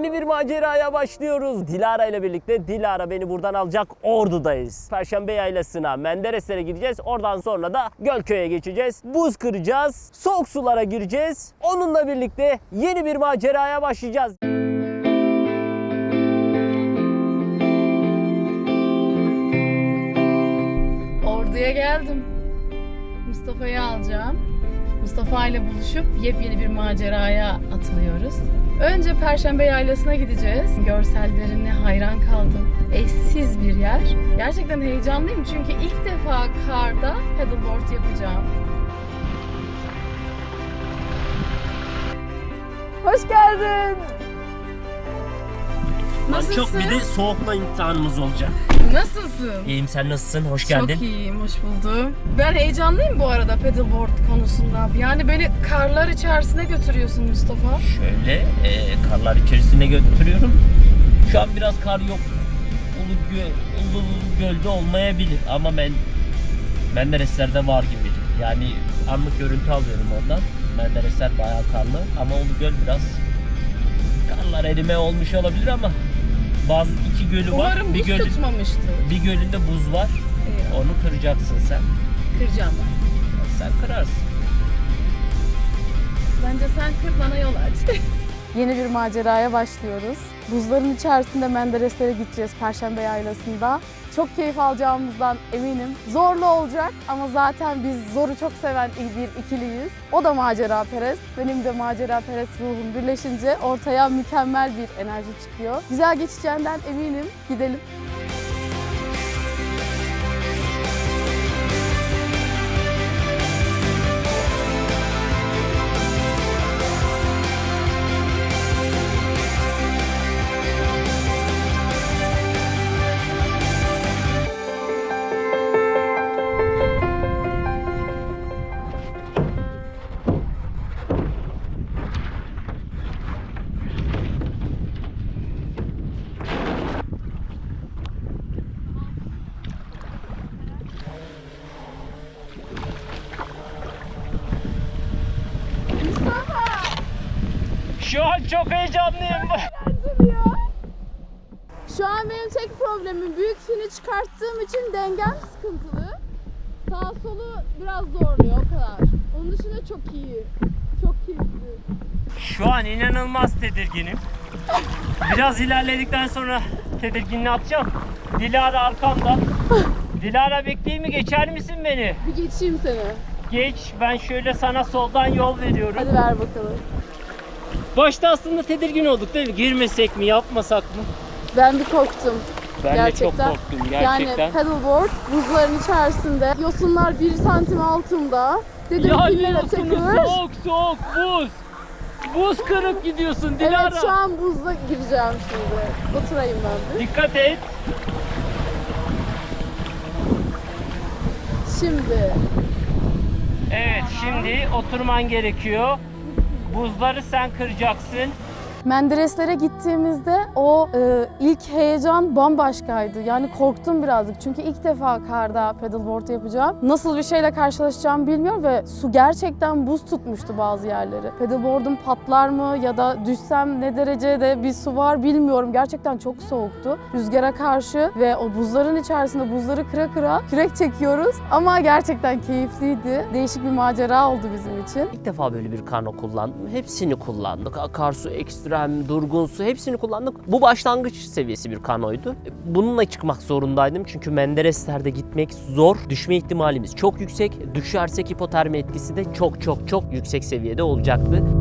Yeni bir maceraya başlıyoruz. Dilara ile birlikte Dilara beni buradan alacak. Ordu'dayız. Perşembe Yaylası'na, Menderes'lere gideceğiz. Oradan sonra da Gölköy'e geçeceğiz. Buz kıracağız. Soğuk sulara gireceğiz. Onunla birlikte yeni bir maceraya başlayacağız. Ordu'ya geldim. Mustafa'yı alacağım. Mustafa ile buluşup yepyeni bir maceraya atılıyoruz. Önce Perşembe Yaylası'na gideceğiz. Görsellerine hayran kaldım. Eşsiz bir yer. Gerçekten heyecanlıyım çünkü ilk defa karda paddleboard yapacağım. Hoş geldin. Nasılsın? Çok bir de soğukla imtihanımız olacak. Nasılsın? İyiyim sen nasılsın? Hoş geldin. Çok iyiyim, hoş buldum. Ben heyecanlıyım bu arada paddleboard konusunda. Yani beni karlar içerisine götürüyorsun Mustafa. Şöyle e, karlar içerisine götürüyorum. Şu an biraz kar yok. Ulu, gö, Ulu Göl'de olmayabilir ama ben Menderesler'de var gibi. Yani anlık görüntü alıyorum oradan. Menderesler bayağı karlı ama Ulu Göl biraz karlar erime olmuş olabilir ama bazı iki gölü var. Umarım bir buz gölü, tutmamıştır. bir gölünde buz var. Eyvah, Onu kıracaksın sen. Kıracağım ben. Sen kırarsın. Bence sen kır bana yol aç. Yeni bir maceraya başlıyoruz. Buzların içerisinde Mendereslere gideceğiz Perşembe Yaylası'nda. Çok keyif alacağımızdan eminim. Zorlu olacak ama zaten biz zoru çok seven bir ikiliyiz. O da macera perest. Benim de macera perest ruhum birleşince ortaya mükemmel bir enerji çıkıyor. Güzel geçeceğinden eminim. Gidelim. Şu an çok heyecanlıyım. Şu an benim tek problemim büyük fini çıkarttığım için dengem sıkıntılı. Sağ solu biraz zorluyor o kadar. Onun dışında çok iyi. Çok keyifli. Şu an inanılmaz tedirginim. Biraz ilerledikten sonra tedirginliği atacağım. Dilara arkamda. Dilara bekleyeyim mi? Geçer misin beni? Bir geçeyim seni. Geç. Ben şöyle sana soldan yol veriyorum. Hadi ver bakalım. Başta aslında tedirgin olduk değil mi? Girmesek mi, yapmasak mı? Ben bir korktum. Ben de Gerçekten. çok korktum gerçekten. Yani paddleboard buzların içerisinde. Yosunlar bir santim altımda. Dedim ya ki ne yine yosunuz? takılır. Soğuk soğuk buz. Buz kırıp gidiyorsun Dilara. Evet şu an buzda gireceğim şimdi. Oturayım ben bir. Dikkat et. Şimdi. Evet şimdi oturman gerekiyor. Buzları sen kıracaksın. Mendereslere gittiğimizde o e, ilk heyecan bambaşkaydı. Yani korktum birazcık çünkü ilk defa karda paddleboard yapacağım. Nasıl bir şeyle karşılaşacağımı bilmiyorum ve su gerçekten buz tutmuştu bazı yerleri. Paddleboard'um patlar mı ya da düşsem ne derecede bir su var bilmiyorum. Gerçekten çok soğuktu. Rüzgara karşı ve o buzların içerisinde buzları kıra kıra kürek çekiyoruz. Ama gerçekten keyifliydi. Değişik bir macera oldu bizim için. İlk defa böyle bir kano kullandım. Hepsini kullandık. Akarsu, ekstrem, durgun su hepsini kullandık. Bu başlangıç seviyesi bir kanoydu. Bununla çıkmak zorundaydım çünkü Menderesler'de gitmek zor. Düşme ihtimalimiz çok yüksek. Düşersek hipotermi etkisi de çok çok çok yüksek seviyede olacaktı.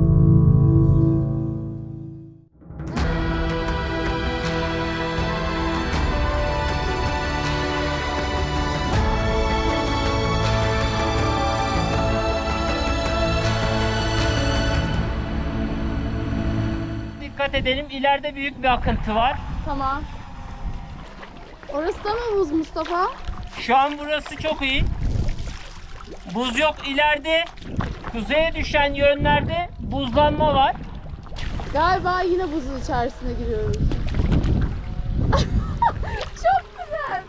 Edelim ileride büyük bir akıntı var. Tamam. Orası da mı buz Mustafa? Şu an burası çok iyi. Buz yok ileride. Kuzeye düşen yönlerde buzlanma var. Galiba yine buzun içerisine giriyoruz. Çok güzel.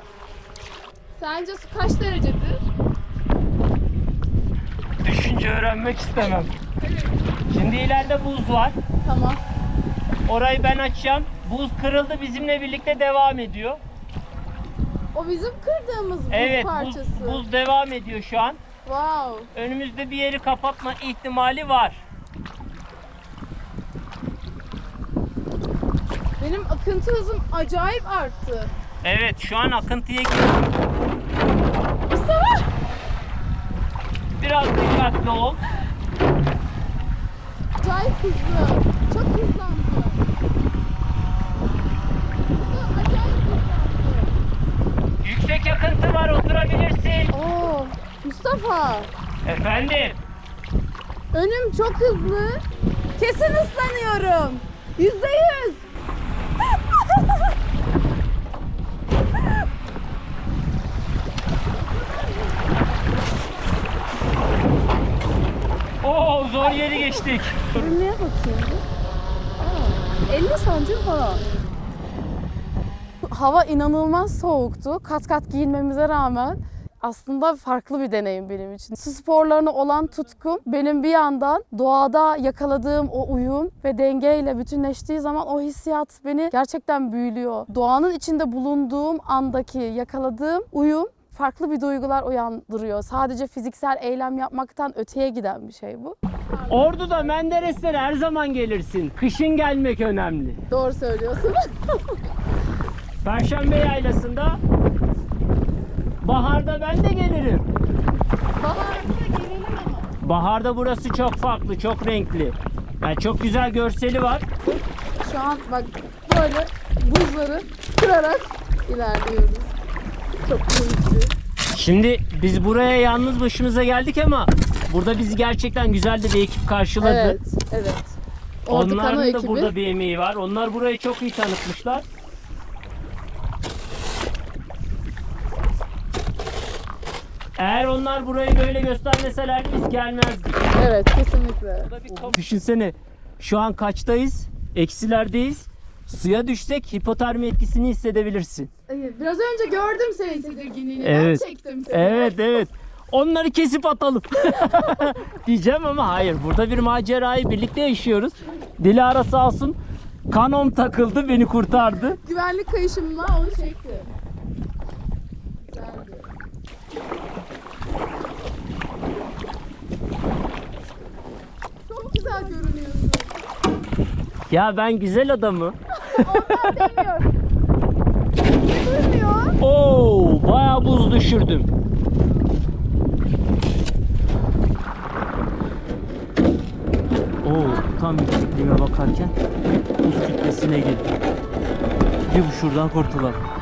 Sence su kaç derecedir? Düşünce öğrenmek istemem. Şimdi ileride buz var. Tamam. Orayı ben açacağım. Buz kırıldı bizimle birlikte devam ediyor. O bizim kırdığımız buz Evet buz, parçası. buz devam ediyor şu an. Wow. Önümüzde bir yeri kapatma ihtimali var. Benim akıntı hızım acayip arttı. Evet şu an akıntıya girdim. Mustafa! Biraz dikkatli ol. Acayip hızlı. Çok hızlandı. Hızlı, Acayip hızlandı. Yüksek akıntı var oturabilirsin. Oo, Mustafa. Efendim. Önüm çok hızlı. Kesin ıslanıyorum. Yüzde yüz. Oo zor yeri geçtik. Bakayım? Aa, 50 santim falan. Hava inanılmaz soğuktu. Kat kat giyinmemize rağmen aslında farklı bir deneyim benim için. Su sporlarına olan tutkum benim bir yandan doğada yakaladığım o uyum ve dengeyle bütünleştiği zaman o hissiyat beni gerçekten büyülüyor. Doğanın içinde bulunduğum andaki yakaladığım uyum farklı bir duygular uyandırıyor. Sadece fiziksel eylem yapmaktan öteye giden bir şey bu. Ordu'da Menderes'lere her zaman gelirsin. Kışın gelmek önemli. Doğru söylüyorsun. Perşembe yaylasında baharda ben de gelirim. Baharda gelelim ama. Baharda burası çok farklı, çok renkli. Yani çok güzel görseli var. Şu an bak böyle buzları kırarak ilerliyoruz. Çok keyifli. Şimdi biz buraya yalnız başımıza geldik ama burada bizi gerçekten güzel de bir ekip karşıladı. Evet, evet. Ordu Onların da ekibi. burada bir emeği var. Onlar burayı çok iyi tanıtmışlar. Eğer onlar burayı böyle göstermeseler biz gelmezdik. Evet, kesinlikle. Düşünsene şu an kaçtayız? Eksilerdeyiz. Suya düşsek hipotermi etkisini hissedebilirsin. Evet, Biraz önce gördüm senin tedirginliğini. Evet. Ben çektim seni. Evet evet. Onları kesip atalım. Diyeceğim ama hayır. Burada bir macerayı birlikte yaşıyoruz. Dilara sağ olsun kanom takıldı beni kurtardı. Güvenlik kayışımla onu çekti. Güzeldi. Çok güzel görünüyorsun. Ya ben güzel adamı. Ondan demiyorum. Oo, bayağı buz düşürdüm. Oo, tam yüksekliğime bakarken buz kütlesine girdim. Bir bu şuradan kurtulalım.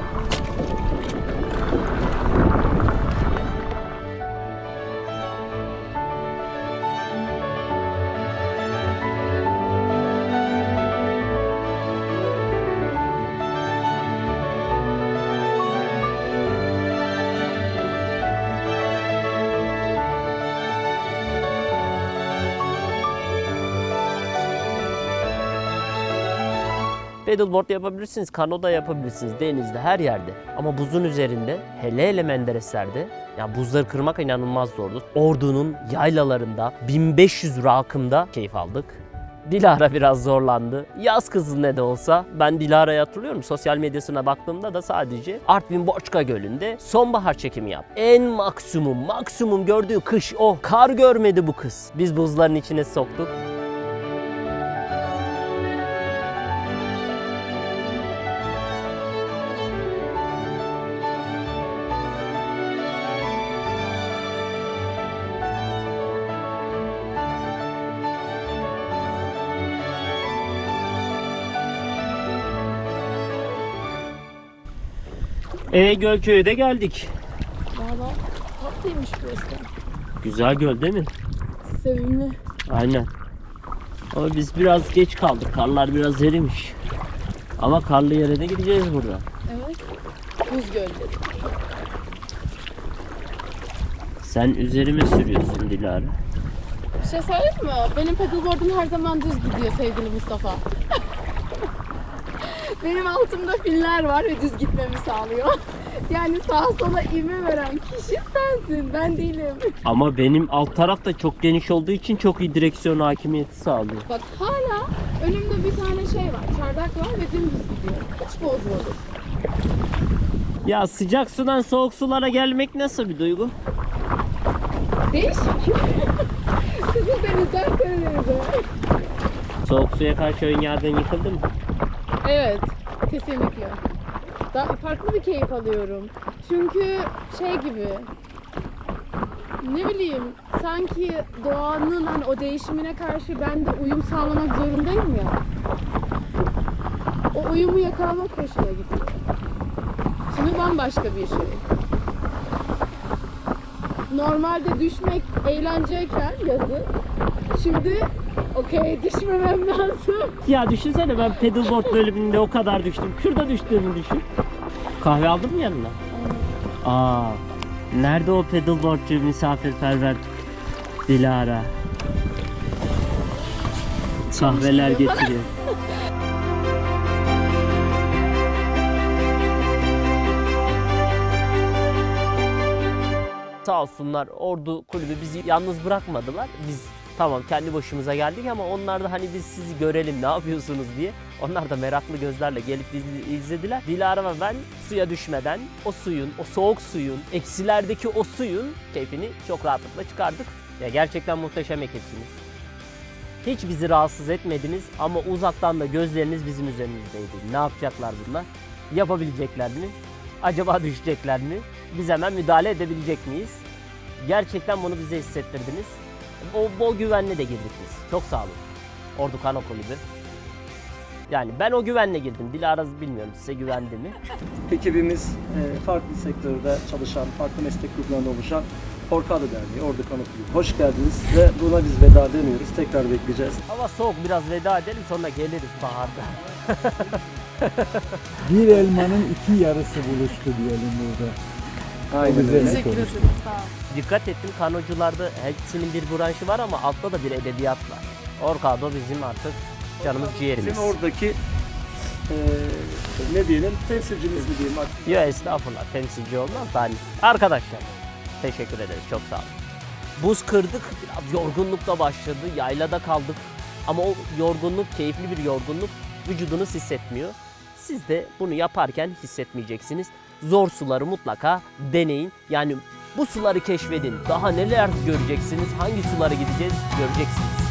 Paddleboard yapabilirsiniz, kano da yapabilirsiniz denizde her yerde. Ama buzun üzerinde hele hele Menderesler'de ya buzları kırmak inanılmaz zordu. Ordu'nun yaylalarında 1500 rakımda keyif aldık. Dilara biraz zorlandı. Yaz kızı ne de olsa ben Dilara'yı hatırlıyorum. Sosyal medyasına baktığımda da sadece Artvin Boçka Gölü'nde sonbahar çekimi yaptı. En maksimum, maksimum gördüğü kış o. Kar görmedi bu kız. Biz buzların içine soktuk. E Gölköy'e de geldik. Valla tatlıymış burası. Güzel göl değil mi? Sevimli. Aynen. Ama biz biraz geç kaldık. Karlar biraz erimiş. Ama karlı yere de gideceğiz burada. Evet. Buz gölleri. Sen üzerime sürüyorsun Dilara. Bir şey söyleyeyim mi? Benim paddleboard'um her zaman düz gidiyor sevgili Mustafa. Benim altımda filler var ve düz gitmemi sağlıyor. Yani sağa sola ivme veren kişi sensin, ben değilim. Ama benim alt taraf da çok geniş olduğu için çok iyi direksiyon hakimiyeti sağlıyor. Bak hala önümde bir tane şey var, çardak var ve dümdüz gidiyor. Hiç bozmadı. Ya sıcak sudan soğuk sulara gelmek nasıl bir duygu? Değişik. Kızıldeniz'den Karadeniz'e. Soğuk suya karşı ön yargın yıkıldı mı? Evet, kesinlikle. Daha farklı bir keyif alıyorum. Çünkü şey gibi, ne bileyim, sanki doğanın hani o değişimine karşı ben de uyum sağlamak zorundayım ya. O uyumu yakalamak hoşuma gidiyor. Şimdi bambaşka bir şey. Normalde düşmek eğlenceyken yazı, şimdi okey düşmemem lazım. Ya düşünsene ben pedalboard bölümünde o kadar düştüm. Şurada düştüğümü düşün. Kahve aldın mı yanına? Aa, nerede o pedalboardçu misafirperver Dilara? Kahveler getiriyor. Sağ olsunlar Ordu Kulübü bizi yalnız bırakmadılar. Biz tamam kendi başımıza geldik ama onlar da hani biz sizi görelim ne yapıyorsunuz diye. Onlar da meraklı gözlerle gelip bizi izlediler. Dilara ve ben suya düşmeden o suyun, o soğuk suyun, eksilerdeki o suyun keyfini çok rahatlıkla çıkardık. Ya gerçekten muhteşem ekipsiniz. Hiç bizi rahatsız etmediniz ama uzaktan da gözleriniz bizim üzerimizdeydi. Ne yapacaklar bunlar? Yapabilecekler mi? Acaba düşecekler mi? Biz hemen müdahale edebilecek miyiz? Gerçekten bunu bize hissettirdiniz. O bol güvenle de girdik biz. Çok sağ olun. Ordu Kano Kulübü. Yani ben o güvenle girdim. Dilara bilmiyorum size güvendi mi? Ekibimiz e, farklı sektörde çalışan, farklı meslek gruplarında oluşan Orkada Derneği, Ordu Kanı Kulübü. Hoş geldiniz ve buna biz veda demiyoruz. Tekrar bekleyeceğiz. Hava soğuk biraz veda edelim sonra geliriz baharda. Bir elmanın iki yarısı buluştu diyelim burada. Aynen öyle. Teşekkür ederiz. Sağ. Dikkat ettim kanocularda hepsinin bir branşı var ama altta da bir edebiyat var. Orkado bizim artık canımız ciğerimiz. Bizim oradaki e, ne diyelim temsilcimiz mi diyelim artık. Yok estağfurullah temsilci olmaz da hani. Arkadaşlar teşekkür ederiz çok sağ olun. Buz kırdık biraz yorgunlukla başladı yaylada kaldık. Ama o yorgunluk keyifli bir yorgunluk vücudunuz hissetmiyor. Siz de bunu yaparken hissetmeyeceksiniz. Zor suları mutlaka deneyin. Yani bu suları keşfedin. Daha neler göreceksiniz, hangi sulara gideceğiz göreceksiniz.